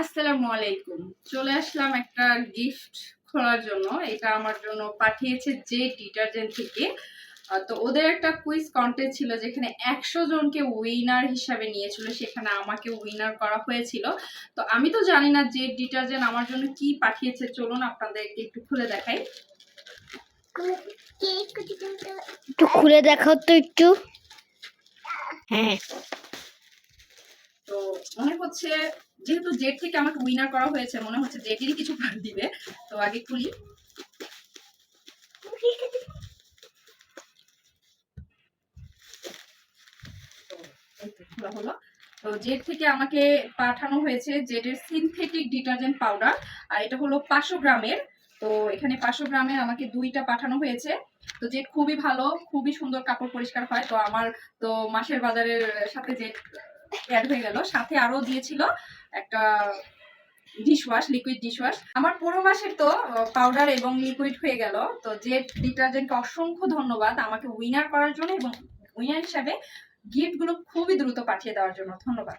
আসসালামু আলাইকুম। চলে আসলাম একটা গিফট খোলার জন্য। এটা আমার জন্য পাঠিয়েছে যে ডিটারজেন্ট থেকে। তো ওদের একটা কুইজ কন্টেস্ট ছিল যেখানে একশো জনকে উইনার হিসাবে নিয়েছিল। সেখানে আমাকে উইনার করা হয়েছিল। তো আমি তো জানি না যে ডিটারজেন্ট আমার জন্য কি পাঠিয়েছে। চলুন আপনাদেরকে একটু খুলে দেখাই। একটু খুলে দেখাও তো একটু। হ্যাঁ। তো মনে হচ্ছে যেহেতু জেড থেকে আমাকে উইনার করা হয়েছে, মনে হচ্ছে জেটেরই কিছু পার দিবে। তো আগে খুলি। হলো। তো জেড থেকে আমাকে পাঠানো হয়েছে জেডের সিনথেটিক ডিটারজেন্ট পাউডার আর এটা হলো পাঁচশো গ্রামের। তো এখানে পাঁচশো গ্রামের আমাকে দুইটা পাঠানো হয়েছে। তো জেড খুবই ভালো, খুবই সুন্দর কাপড় পরিষ্কার হয়। তো আমার তো মাসের বাজারের সাথে জেড অ্যাড হয়ে গেল। সাথে আরও দিয়েছিল একটা ডিশওয়াশ লিকুইড ডিশওয়াশ আমার পুরো মাসের তো পাউডার এবং লিকুইড হয়ে গেল। তো যে ডিটারজেন্টকে অসংখ্য ধন্যবাদ আমাকে উইনার করার জন্য এবং উইনার হিসাবে গিফটগুলো খুবই দ্রুত পাঠিয়ে দেওয়ার জন্য। ধন্যবাদ।